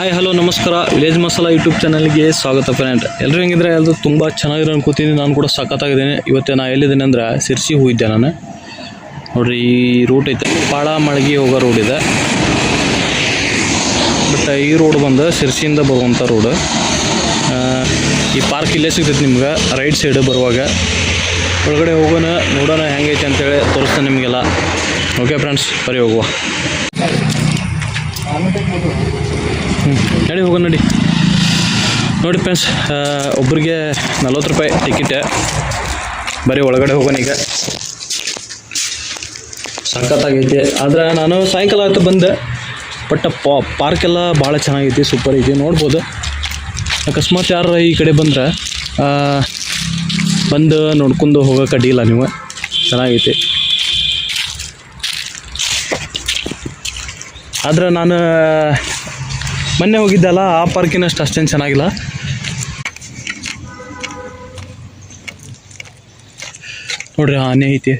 Hi hello ನಮಸ್ಕಾರ. Village masala YouTube ಚಾನಲ್ಗೆ ಸ್ವಾಗತ ಫ್ರೆಂಡ್ ಎಲ್ಲರೂ ಹೆಂಗಿದ್ರೆ? ಎಲ್ಲರೂ ತುಂಬ ಚೆನ್ನಾಗಿರೋ ಅನ್ಕೋತೀನಿ. ನಾನು ಕೂಡ ಸಖತ್ತಾಗಿದ್ದೀನಿ. ಇವತ್ತು ನಾನು ಎಲ್ಲಿದ್ದೀನಿ ಅಂದ್ರೆ ಸಿರ್ಸಿ ಹೋಗಿದ್ದೆ ನಾನು. ನೋಡ್ರಿ, ಈ ರೂಟ್ ಐತೆ. ಭಾಳ ಮಳಗಿ ಹೋಗೋ ರೋಡ್ ಇದೆ. ಬಟ್ ಈ ರೋಡ್ ಬಂದು ಸಿರ್ಸಿಯಿಂದ ಬರುವಂಥ ರೋಡ್ ಈ ಪಾರ್ಕ್ ಇಲ್ಲೇ ಸಿಗ್ತೈತೆ ನಿಮ್ಗೆ. ರೈಟ್ ಸೈಡ್ ಬರುವಾಗ. ಒಳಗಡೆ ಹೋಗೋಣ, ನೋಡೋಣ ಹೆಂಗೈತೆ ಅಂತೇಳಿ ತೋರಿಸ್ತೇನೆ ನಿಮಗೆಲ್ಲ. ಓಕೆ ಫ್ರೆಂಡ್ಸ್ ಬರೀ ಹೋಗುವ. ನಡಿ ಹೋಗೋಣ ನಡಿ. ನೋಡಿ ಫ್ರೆಂಡ್ಸ್ ಒಬ್ರಿಗೆ ನಲ್ವತ್ತು ರೂಪಾಯಿ ಟಿಕೆಟ್ ಬರೀ ಒಳಗಡೆ ಹೋಗೋಣ ಈಗ. ಸಖತ್ತಾಗೈತಿ. ಆದ್ರೆ ನಾನು ಸಾಯಂಕಾಲ ಆಯಿತು ಬಂದೆ. ಬಟ್ ಪಾ ಪಾರ್ಕ್ ಎಲ್ಲ ಭಾಳ ಚೆನ್ನಾಗೈತಿ ಸೂಪರ್ ಐತಿ, ನೋಡ್ಬೋದು. ಅಕಸ್ಮಾತ್ ಯಾರು ಈ ಕಡೆ ಬಂದ್ರೆ ಬಂದು ನೋಡ್ಕೊಂಡು ಹೋಗೋಕೆ ಅಡ್ಡಿಲ್ಲ ನೀವು. ಚೆನ್ನಾಗೈತಿ. ಆದ್ರೆ ನಾನು ಮೊನ್ನೆ ಹೋಗಿದ್ದಲ್ಲ, ಆ ಪಾರ್ಕಿನಷ್ಟು ಅಷ್ಟೇನು ಚೆನ್ನಾಗಿಲ್ಲ. ನೋಡ್ರಿ ಆನೆ ಐತಿ.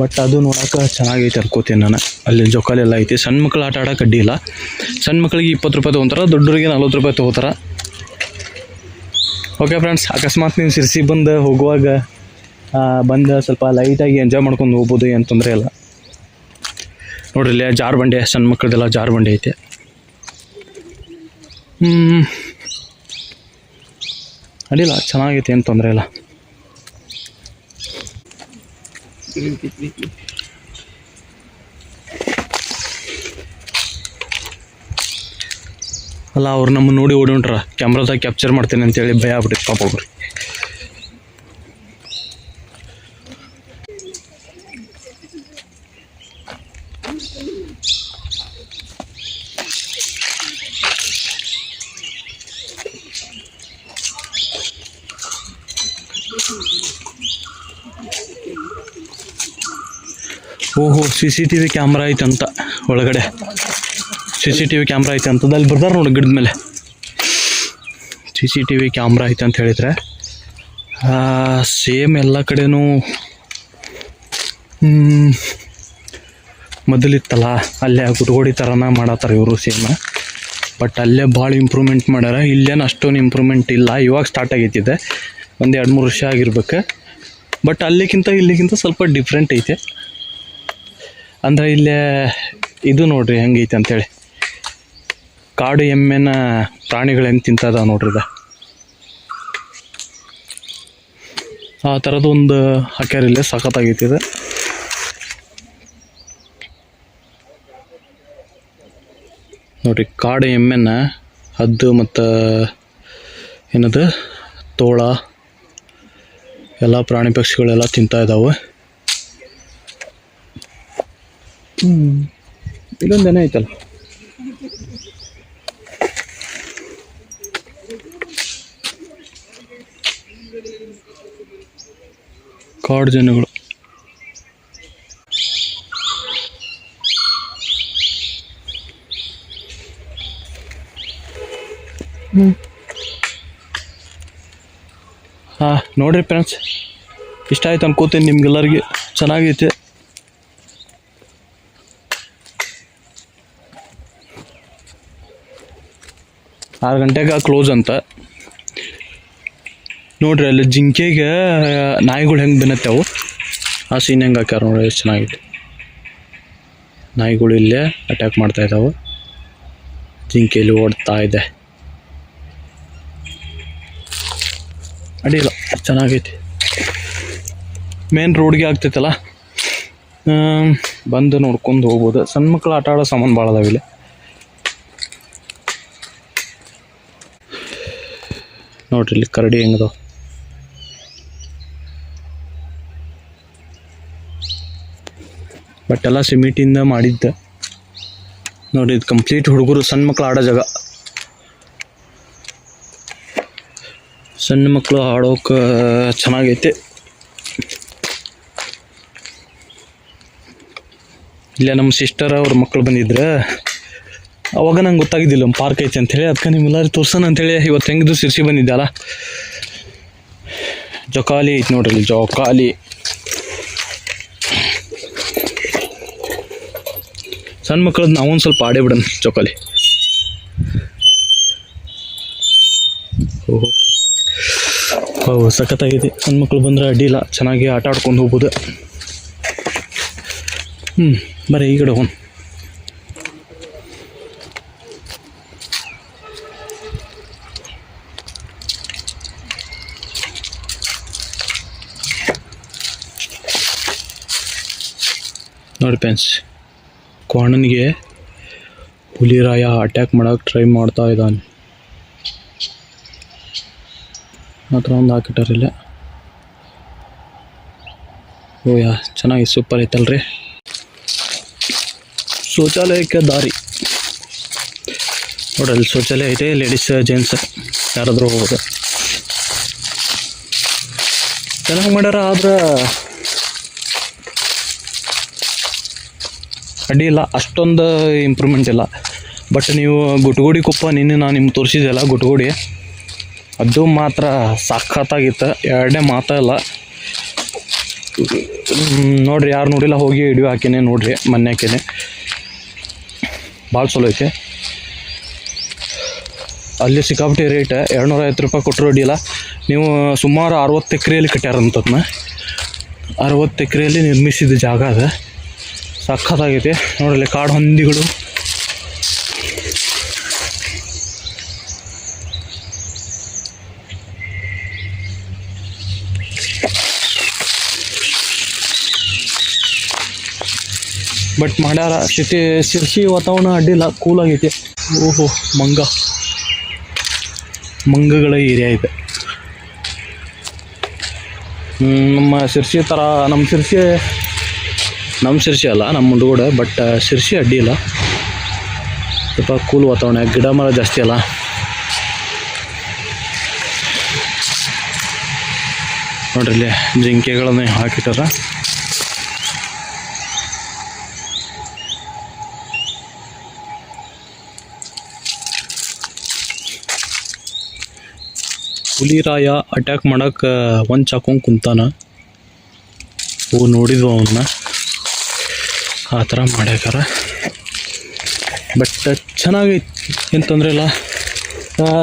ಬಟ್ ಅದು ನೋಡೋಕೆ ಚೆನ್ನಾಗೈತೆ ಅನ್ಕೋತೀನಿ ನಾನು. ಅಲ್ಲಿ ಜೋಕಾಲೆಲ್ಲ ಐತಿ. ಸಣ್ಣ ಮಕ್ಳು ಆಟ ಆಡೋಕೆ ಅಡ್ಡಿ ಇಲ್ಲ. ಸಣ್ಣ ಮಕ್ಳಿಗೆ ಇಪ್ಪತ್ತು ರೂಪಾಯಿ ತೊಗೊತಾರೆ ದೊಡ್ಡರಿಗೆ ನಲ್ವತ್ತು ರೂಪಾಯಿ ತೊಗೋತಾರೆ. ಓಕೆ ಫ್ರೆಂಡ್ಸ್ ಅಕಸ್ಮಾತ್ ನೀವು ಸಿರ್ಸಿ ಬಂದು ಹೋಗುವಾಗ ಬಂದು ಸ್ವಲ್ಪ ಲೈಟಾಗಿ ಎಂಜಾಯ್ ಮಾಡ್ಕೊಂಡು ಹೋಗ್ಬೋದು, ಏನು ತೊಂದರೆ ಇಲ್ಲ. ನೋಡ್ರಿ, ಇಲ್ಲೇ ಜಾರು ಬಂಡೆ ಸಣ್ಣ ಮಕ್ಕಳದೆಲ್ಲ ಜಾರು ಬಂಡೆ ಐತೆ ಅಡಿಲ್ಲ ಚೆನ್ನಾಗೈತೆ, ಏನು ತೊಂದರೆ ಇಲ್ಲ. ಅಲ್ಲ, ಅವ್ರು ನಮ್ಮ ನೋಡಿ ಓಡಿ ಹೊಂಟ್ರ. ಕ್ಯಾಮ್ರಾದಾಗ ಕ್ಯಾಪ್ಚರ್ ಮಾಡ್ತೇನೆ ಅಂತೇಳಿ ಭಯ ಆಗ್ಬಿಟ್ಟಿತ್ತು ಪಾಪ ಒಬ್ರು ಓಹೋ C C T V camera ಐತಂತ ಒಳಗಡೆ. C C T V camera ಐತೆ ಅಂತದ್ದು ಅಲ್ಲಿ ಬರ್ದಾರ ನೋಡಿ ಗಿಡದ ಮೇಲೆ. C C T V camera ಐತೆ ಅಂತ ಹೇಳಿದ್ರೆ ಸೇಮ್ ಎಲ್ಲ ಕಡೆನೂ ಮೊದಲಿತ್ತಲ್ಲ, ಅಲ್ಲೇ ಗುಡ್ಗೋಡಿ ಥರನ ಮಾಡತ್ತಾರ ಇವರು ಸೇಮ್ ಬಟ್ ಅಲ್ಲೇ ಭಾಳ ಇಂಪ್ರೂವ್ಮೆಂಟ್ ಮಾಡ್ಯಾರ. ಇಲ್ಲೇನು ಅಷ್ಟೊಂದು ಇಂಪ್ರೂವ್ಮೆಂಟ್ ಇಲ್ಲ. ಇವಾಗ ಸ್ಟಾರ್ಟ್ ಆಗೈತಿದೆ. ಒಂದು ಎರಡು ಮೂರು ವರ್ಷ ಆಗಿರ್ಬೇಕು. ಬಟ್ ಅಲ್ಲಿಗಿಂತ ಇಲ್ಲಿಗಿಂತ ಸ್ವಲ್ಪ ಡಿಫ್ರೆಂಟ್ ಐತೆ. ಅಂದ್ರೆ ಇಲ್ಲೇ ಇದು ನೋಡಿರಿ ಹೆಂಗೈತೆ ಅಂತೇಳಿ. ಕಾಡು ಎಮ್ಮೆನ ಪ್ರಾಣಿಗಳು ಹೆಂಗೆ ತಿಂತದ ನೋಡ್ರಿ ಆ ಥರದ್ದು ಒಂದು ಹಾಕ್ಯಾರ ಇಲ್ಲೇ ಸಖತ್ತಾಗೈತಿ ಇದು. ನೋಡ್ರಿ ಕಾಡು ಎಮ್ಮೆನ ಹದ್ದು ಮತ್ತು ಏನದು ತೋಳ ಎಲ್ಲ ಪ್ರಾಣಿ ಪಕ್ಷಿಗಳೆಲ್ಲ ತಿಂತಾ ಇದ್ದಾವೆ ಇಲ್ಲೊಂದು ಏನೇ ಐತಲ್ಲ? ಕಾಡು ಜನಗಳು. ಹಾಂ ನೋಡ್ರಿ ಫ್ರೆಂಡ್ಸ್ ಇಷ್ಟ ಆಯ್ತು ಅನ್ಕೋತೀನಿ ನಿಮ್ಗೆಲ್ಲರಿಗೆ. ಚೆನ್ನಾಗೈತೆ. ಆರು ಗಂಟೆಗೆ ಕ್ಲೋಸ್ ಅಂತ. ನೋಡ್ರಿ, ಅಲ್ಲಿ ಜಿಂಕೆಗೆ ನಾಯಿಗಳು ಹೆಂಗೆ ಬೆನ್ನತ್ತವು? ಆ ಸೀನ್ ಹೆಂಗೆ ಹಾಕ್ಯಾರ ನೋಡ್ರಿ, ಎಷ್ಟು ಚೆನ್ನಾಗಿತ್ತು. ನಾಯಿಗಳು ಇಲ್ಲೇ ಅಟ್ಯಾಕ್ ಮಾಡ್ತಾ ಇದ್ದಾವೆ ಜಿಂಕೆಯಲ್ಲಿ ಓಡ್ತಾ ಇದೆ. ಅಡಿಯಿಲ್ಲ ಚೆನ್ನಾಗೈತಿ. ಮೇನ್ ರೋಡ್ಗೆ ಆಗ್ತೈತಲ್ಲ? ಬಂದು ನೋಡ್ಕೊಂಡು ಹೋಗ್ಬೋದು. ಸಣ್ಣ ಮಕ್ಕಳು ಆಟ ಆಡೋ ಸಾಮಾನು ಭಾಳ ಅದಾವ ಇಲ್ಲಿ. ನೋಡ್ರಿ, ಇಲ್ಲಿ ಕರಡಿ ಹೆಂಗದಾವ ಬಟ್ ಎಲ್ಲ ಸಿಮೆಂಟಿಂದ ಮಾಡಿದ್ದ. ನೋಡಿ, ಇದು ಕಂಪ್ಲೀಟ್ ಹುಡುಗರು, ಸಣ್ಣ ಮಕ್ಕಳು ಆಡೋ ಜಾಗ. ಸಣ್ಣ ಮಕ್ಕಳು ಆಡೋಕೆ ಚೆನ್ನಾಗೈತೆ. ಇಲ್ಲ ನಮ್ಮ ಸಿಸ್ಟರ್ ಅವ್ರ ಮಕ್ಕಳು ಬಂದಿದ್ರೆ, ಅವಾಗ ನಂಗೆ ಗೊತ್ತಾಗಿದ್ದಿಲ್ಲ, ಒಂದು ಪಾರ್ಕ್ ಐತೆ ಅಂಥೇಳಿ ಅದಕ್ಕೆ ನಿಮ್ಮೆಲ್ಲರೂ ತೋರ್ಸೋಣ ಅಂತೇಳಿ ಇವತ್ತು ಹೆಂಗಿದ್ರು ಸಿರ್ಸಿ ಬಂದಿದ್ದಲ್ಲ ಜೋಕಾಲಿ ಐತೆ ನೋಡ್ರಿ, ಜೋಕಾಲಿ. ಸಣ್ಣ ಮಕ್ಕಳದ್ದು ಒಂದು ಸ್ವಲ್ಪ ಆಡೇ ಬಿಡೋಣ ಜೋಕಾಲಿ ಓಹೋ. ಓಹ್ ಸಖತ್ತಾಗಿದೆ ಸಣ್ಣ ಮಕ್ಕಳು ಬಂದರೆ ಅಡ್ಡಿಲ್ಲ ಚೆನ್ನಾಗಿ ಆಟ ಆಡ್ಕೊಂಡು ಹೋಗ್ಬೋದು. ಹ್ಞೂ ಬರೀ ಈ ಕಡೆ ಹೋಗೋಣ. ನೋಡಿ ಫ್ರೆಂಡ್ಸ್ ಕ್ವಾಣನಿಗೆ ಹುಲಿರಾಯ ಅಟ್ಯಾಕ್ ಮಾಡೋಕೆ ಟ್ರೈ ಮಾಡ್ತಾ ಇದ್ದಾನೆ. ಮಾತ್ರ ಒಂದು ಹಾಕಿಟ್ಟಾರಿಲ್ಲ ಓ ಯಾ, ಚೆನ್ನಾಗಿ ಸೂಪರ್ ಐತಲ್ರಿ. ಶೌಚಾಲಯಕ್ಕೆ ದಾರಿ. ನೋಡಲ್ಲಿ ಶೌಚಾಲಯ ಐತೆ ಲೇಡೀಸ್ ಜೆಂಟ್ಸ್ ಯಾರಾದರೂ ಹೋಗೋದು ಚೆನ್ನಾಗಿ ಮಾಡ್ಯಾರ, ಆದ್ರೆ ಅಡ್ಡಿ ಇಲ್ಲ, ಅಷ್ಟೊಂದು ಇಂಪ್ರೂವ್ಮೆಂಟ್ ಇಲ್ಲ. ಬಟ್ ನೀವು ಗುಟ್ಗುಡಿ ಕುಪ್ಪ, ನಿನ್ನೆ ನಾನು ನಿಮ್ಗೆ ತೋರಿಸಿದ್ದೆಲ್ಲ ಗುಟ್ಗುಡಿ? ಅದು ಮಾತ್ರ ಸಖತ್ತಾಗಿತ್ತು ಎರಡನೇ ಮಾತಲ್ಲ ಇಲ್ಲ. ನೋಡ್ರಿ, ಯಾರು ನೋಡಿಲ್ಲ, ಹೋಗಿ ವಿಡಿಯೋ ಹಾಕಿನೇ, ನೋಡ್ರಿ, ಮೊನ್ನೆ ಹಾಕಿನೇ. ಭಾಳ ಚಲೋ ಐತೆ. ಅಲ್ಲಿ ಸಿಕ್ಕಾಪಟ್ಟೆ ರೇಟ್ ಎರಡುನೂರ ಐವತ್ತು ರೂಪಾಯಿ ಕೊಟ್ಟರು ಅಡ್ಡಿಲ್ಲ ನೀವು ಸುಮಾರು ಅರವತ್ತು ಎಕರೆಯಲ್ಲಿ ಕಟ್ಟ್ಯಾರಂತದನ್ನ ಅರವತ್ತು ಎಕರೆಯಲ್ಲಿ ನಿರ್ಮಿಸಿದ ಜಾಗ ಅದ. ಸಖತ್ತಾಗೈತೆ ನೋಡಲಿ ಕಾಡು ಹಂದಿಗಳು. ಬಟ್ ಮಾಡ್ಯಾರ ಸಿಟಿ ಶಿರ್ಸಿ ವಾತಾವರಣ ಅಡ್ಡಿಲ್ಲ ಕೂಲ್ ಆಗೈತಿ. ಓಹೋ, ಮಂಗ. ಮಂಗಗಳ ಏರಿಯಾ ಇದೆ. ನಮ್ಮ ಶಿರ್ಸಿ ಥರ ನಮ್ಮ ಶಿರ್ಸಿ ನಮ್ಮ ಶಿರ್ಸಿ ಅಲ್ಲ ನಮ್ಮ ಮುಂದಗೂಡೆ ಬಟ್ ಶಿರ್ಸಿ ಅಡ್ಡಿ ಇಲ್ಲ. ಸ್ವಲ್ಪ ಕೂಲ್ ವಾತಾವರಣ, ಗಿಡ ಮರ ಜಾಸ್ತಿ ಅಲ್ಲ. ನೋಡ್ರಿ ಇಲ್ಲಿ ಜಿಂಕೆಗಳನ್ನ ಹಾಕಿಟ್ಟಾರ. ಹುಲಿರಾಯ ಅಟ್ಯಾಕ್ ಮಾಡಕ್ಕೆ ಒಂದು ಚಾಕೊಂಡು ಕುಂತಾನ. ಓ, ನೋಡಿದ್ವು ಅವನ್ನ ಆ ಥರ ಮಾಡ್ಯಾಕಾರ. ಬಟ್ ಚೆನ್ನಾಗಿ ಏನು ತೊಂದರೆ ಇಲ್ಲ.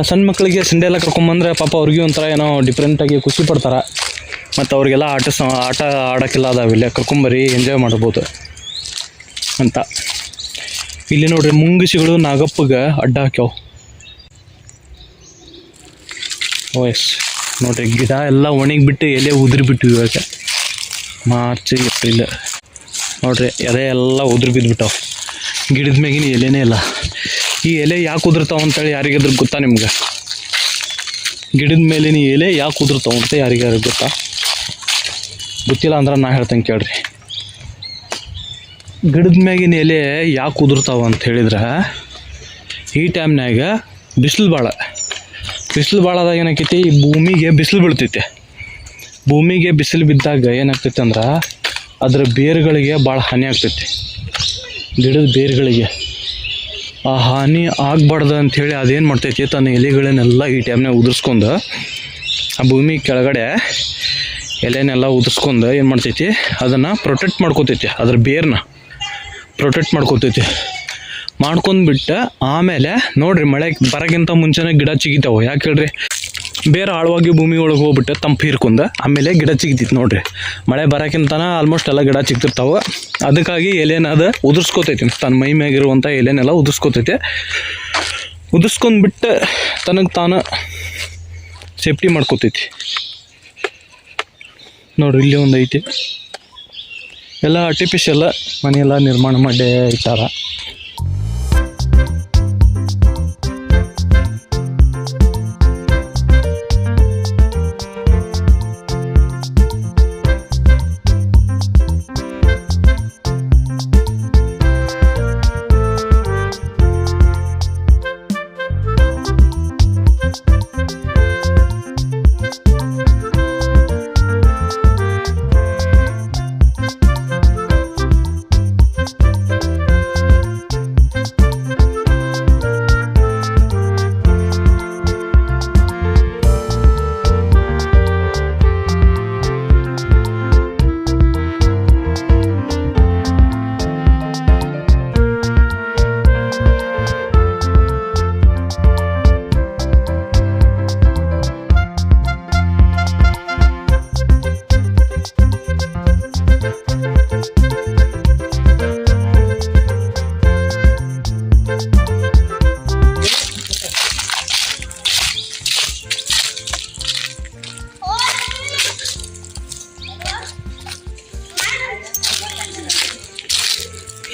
ಸಣ್ಣ ಮಕ್ಕಳಿಗೆ ಸಂಡೆ ಎಲ್ಲ ಕರ್ಕೊಂಬಂದ್ರೆ ಪಾಪ ಅವ್ರಿಗೆ ಒಂಥರ ಏನೋ ಡಿಫ್ರೆಂಟಾಗಿ ಖುಷಿ ಪಡ್ತಾರೆ. ಮತ್ತು ಅವ್ರಿಗೆಲ್ಲ ಆಟ ಸ, ಆಟ ಆಡೋಕ್ಕೆಲ್ಲ ಅದಾವಿಲ್ಲ ಕರ್ಕೊಂಬರಿ ಎಂಜಾಯ್ ಮಾಡ್ಬೋದು ಅಂತ. ಇಲ್ಲಿ ನೋಡ್ರಿ ಮುಂಗಿಸಿಗಳು ನಾಗಪ್ಪಗೆ ಅಡ್ಡ ಹಾಕ್ಯಾವ. ಎಸ್. ನೋಡ್ರಿ ಗಿಡ ಎಲ್ಲ ಒಣಗಿಬಿಟ್ಟು ಎಲೆ ಉದುರಿಬಿಟ್ಟು ಇವಾಗ. March, April. ನೋಡ್ರಿ, ಎಲೆ ಎಲ್ಲ ಉದುರು ಬಿದ್ದುಬಿಟ್ಟವು ಗಿಡದ ಮ್ಯಾಗಿನ ಎಲೆನೇ ಇಲ್ಲ. ಈ ಎಲೆ ಯಾಕೆ ಉದುರ್ತಾವ ಅಂತೇಳಿ ಯಾರಿಗಾದ್ರೂ ಗೊತ್ತಾ ನಿಮ್ಗೆ? ಗಿಡದ ಮೇಲಿನ ಎಲೆ ಯಾಕೆ ಉದುರ್ತಾವ ಅಂತ ಯಾರಿಗಾದ್ರೂ ಗೊತ್ತಾ? ಗೊತ್ತಿಲ್ಲ ಅಂದ್ರೆ ನಾ ಹೇಳ್ತೇನೆ ಕೇಳ್ರಿ. ಗಿಡದ ಮ್ಯಾಗಿನ ಎಲೆ ಯಾಕೆ ಉದುರ್ತಾವ ಅಂತ ಹೇಳಿದ್ರೆ, ಈ ಟೈಮ್ನಾಗ ಬಿಸಿಲು ಭಾಳ ಬಿಸಿಲು ಭಾಳದಾಗ ಏನಾಕೈತಿ? ಈ ಭೂಮಿಗೆ ಬಿಸಿಲು ಬೀಳ್ತೈತೆ. ಭೂಮಿಗೆ ಬಿಸಿಲು ಬಿದ್ದಾಗ ಏನಾಗ್ತೈತೆ ಅಂದ್ರೆ ಅದರ ಬೇರುಗಳಿಗೆ ಭಾಳ ಹಾನಿ ಆಗ್ತೈತಿ. ಗಿಡದ ಬೇರುಗಳಿಗೆ. ಆ ಹಾನಿ ಆಗಬಾರ್ದು ಅಂಥೇಳಿ ಅದೇನು ಮಾಡ್ತೈತಿ ತನ್ನ ಎಲೆಗಳನ್ನೆಲ್ಲ ಈ ಟೈಮ್ನಾಗ ಉದುರ್ಸ್ಕೊಂಡು, ಆ ಭೂಮಿ ಕೆಳಗಡೆ ಎಲೆನೆಲ್ಲ ಉದುರ್ಸ್ಕೊಂಡು ಏನು ಮಾಡ್ತೈತಿ, ಅದನ್ನು ಪ್ರೊಟೆಕ್ಟ್ ಮಾಡ್ಕೋತೈತಿ, ಅದ್ರ ಬೇರ್ನ ಪ್ರೊಟೆಕ್ಟ್ ಮಾಡ್ಕೋತೈತಿ. ಮಾಡ್ಕೊಂಡ್ಬಿಟ್ಟು ಆಮೇಲೆ ನೋಡ್ರಿ ಮಳೆ ಬರೋಕ್ಕಿಂತ ಮುಂಚೆನೇ ಗಿಡ ಚಿಗಿತಾವೆ, ಯಾಕೆ ಹೇಳ್ರಿ? ಬೇರೆ ಆಳವಾಗಿ ಭೂಮಿ ಒಳಗೆ ಹೋಗ್ಬಿಟ್ಟು ತಂಪು ಹೀರ್ಕೊಂಡ ಆಮೇಲೆ ಗಿಡ ಚಿಗ್ತಿತ್ತು ನೋಡ್ರಿ. ಮಳೆ ಬರೋಕ್ಕಿಂತನ ಆಲ್ಮೋಸ್ಟ್ ಎಲ್ಲ ಗಿಡ ಚಿಗ್ತಿರ್ತಾವೆ. ಅದಕ್ಕಾಗಿ ಎಲೆನ ಅದು ಉದುರ್ಸ್ಕೋತೈತಿ ತನ್ನ ಮೈ ಮ್ಯಾಗಿರುವಂಥ ಎಲೆನೆಲ್ಲ ಉದುರ್ಸ್ಕೋತೈತಿ. ಉದುರ್ಸ್ಕೊಂಡ್ಬಿಟ್ಟು ತನಗೆ ತಾನು ಸೇಫ್ಟಿ ಮಾಡ್ಕೋತೈತಿ. ನೋಡ್ರಿ ಇಲ್ಲಿ ಒಂದು ಐತಿ. ಎಲ್ಲ ಆರ್ಟಿಫಿಷಿಯಲ್ ಮನೆಯೆಲ್ಲ ನಿರ್ಮಾಣ ಮಾಡೇ ಇಟ್ಟಾರ.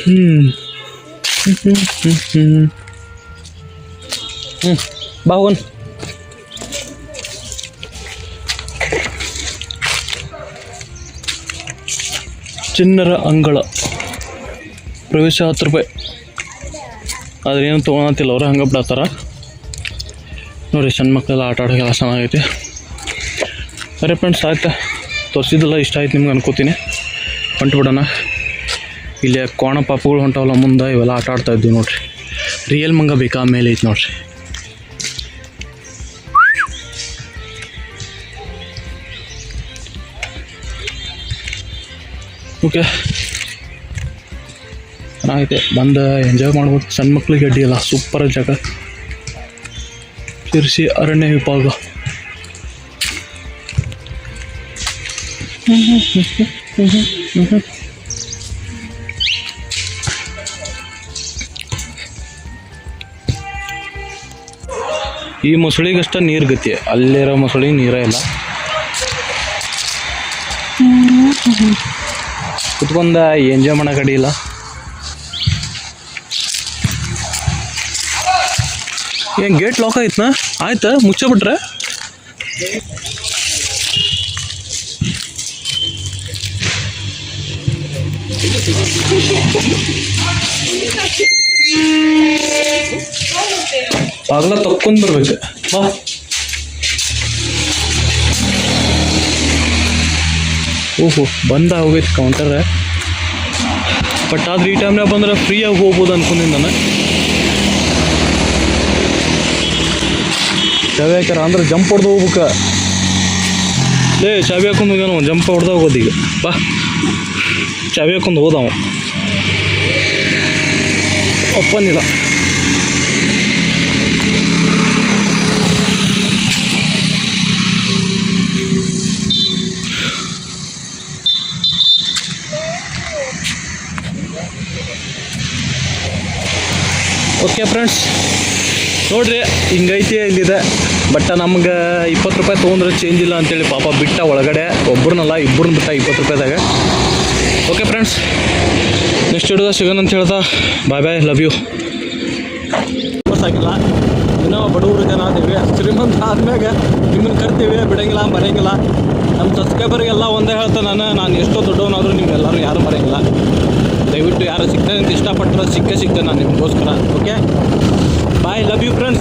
ಹ್ಞೂ ಬಾ ಹೋಗೋಣ ಚಿನ್ನರ ಅಂಗಳ. ಪ್ರವೇಶ ಹತ್ತು ರೂಪಾಯಿ. ಆದ್ರೆ ಏನು ತೊಗೊಳತಿಲ್ಲ ಅವ್ರು, ಹಂಗೆ ಬಿಡತ್ತಾರ. ನೋಡಿರಿ ಸಣ್ಣ ಮಕ್ಕಳೆಲ್ಲ ಆಟ ಆಡೋಕ್ಕೆಲ್ಲ ಚೆನ್ನಾಗೈತಿ. ಸರಿ ಫ್ರೆಂಡ್ಸ್ ಆಯ್ತಾ? ತೋರಿಸಿದ್ದೆಲ್ಲ ಇಷ್ಟ ಆಯ್ತು ನಿಮ್ಗೆ ಅನ್ಕೋತೀನಿ. ಹೊಂಟು ಬಿಡೋಣ. ಇಲ್ಲಿ ಕೋಣ ಪಾಪುಗಳು ಹೊಂಟವಲ್ಲ ಮುಂದೆ ಇವೆಲ್ಲ ಆಟ ಆಡ್ತಾ ಇದ್ವಿ ನೋಡ್ರಿ. ರಿಯಲ್ ಮಂಗ ಬೇಕಾ ಮೇಲೆ ಐತೆ ನೋಡ್ರಿ. ಓಕೆ ಚೆನ್ನಾಗೈತೆ. ಬಂದು ಎಂಜಾಯ್ ಮಾಡ್ಬೋದು. ಸಣ್ಣ ಮಕ್ಳಿಗೆ ಅಡ್ಡಿ ಇಲ್ಲ ಸೂಪರ್ ಜಾಗ. ಶಿರ್ಸಿ ಅರಣ್ಯ ವಿಭಾಗ. ಈ ಮೊಸಳಿಗಷ್ಟ ನೀರು ಗತಿ. ಅಲ್ಲಿರೋ ಮೊಸಳಿ ನೀರೇ ಇಲ್ಲ. ಕುತ್ಕೊಂಡ ಎಂಜಾಯ್ ಮಾಡೋ ಇಲ್ಲ. ಏನು ಗೇಟ್ ಲಾಕ್ ಆಯ್ತನಾ ಆಯ್ತಾ? ಮುಚ್ಚ ಬಾಗ್ಲ ತಕ್ಕೊಂಡ್ ಬರ್ಬೇಕು. ಬಾ. ಓಹೋ, ಬಂದ ಹೋಗೈತೆ ಕೌಂಟರ್ ಬಟ್ ಆದ್ರೆ ಈ ಟೈಮ್ನಾಗ ಬಂದ್ರೆ ಫ್ರೀಯಾಗಿ ಹೋಗ್ಬೋದು ಅನ್ಕೊಂಡಿದ್ದೆ ನಾನು ಚಾವಿ ಹಾಕ್ಯಾರ ಅಂದ್ರೆ ಜಂಪ್ ಹೊಡೆದು ಹೋಗ್ಬೇಕ. ಲೇ, ಚಾವಿ ಹಾಕೊಂಡು ಹೋಗ್ಯಾನ ಜಂಪ್ ಹೊಡೆದ ಹೋಗೋದು ಈಗ. ಬಾ. ಚಾವಿ ಹಾಕೊಂಡು ಹೋದವ ಒಪ್ಪನಿಲ್ಲ ಓಕೆ ಫ್ರೆಂಡ್ಸ್ ನೋಡ್ರಿ, ಹಿಂಗೈತಿ, ಇಲ್ಲಿದೆ. ಬಟ್ ನಮ್ಗೆ ಇಪ್ಪತ್ತು ರೂಪಾಯಿ ತೊಗೊಂಡ್ರೆ ಚೇಂಜ್ ಇಲ್ಲ ಅಂತೇಳಿ ಪಾಪ ಬಿಟ್ಟ ಒಳಗಡೆ ಒಬ್ಬರನ್ನಲ್ಲ ಇಬ್ಬರನ್ನ ಬಿಟ್ಟ ಇಪ್ಪತ್ತು ರೂಪಾಯಿದಾಗ. ಓಕೆ ಫ್ರೆಂಡ್ಸ್ ನೆಕ್ಸ್ಟ್ ಹಿಡಿದ ಸಿಗೋಣ ಅಂತ ಹೇಳ್ತಾ. ಬಾಯ್ ಬಾಯ್ ಲವ್ ಯು ಆಗಿಲ್ಲ ಇನ್ನೂ ಬಡವರು ಜನ ಆದೀವಿ ಶ್ರೀಮಂತ ಆದ್ಮ್ಯಾಗ ನಿಮ್ಮನ್ನು ಕರ್ತೀವಿ, ಬಿಡಂಗಿಲ್ಲ ಮರೆಯಂಗಿಲ್ಲ ನಮ್ಮ ಸಬ್ಸ್ಕ್ರೈಬರ್ಗೆಲ್ಲ ಒಂದೇ ಹೇಳ್ತಾ ನಾನು. ನಾನು ಎಷ್ಟೋ ದೊಡ್ಡವನಾದರೂ ನಿಮ್ಗೆಲ್ಲರೂ ಯಾರು ಮರೆಯಂಗಿಲ್ಲ ದಯವಿಟ್ಟು ಯಾರು ಸಿಗ್ತಾನೆ ಅಂತ ಇಷ್ಟಪಟ್ಟರೆ ಸಿಕ್ಕೇ ಸಿಗ್ತೇನೆ ನಾನು ನಿಮಗೋಸ್ಕರ okay bye love you friends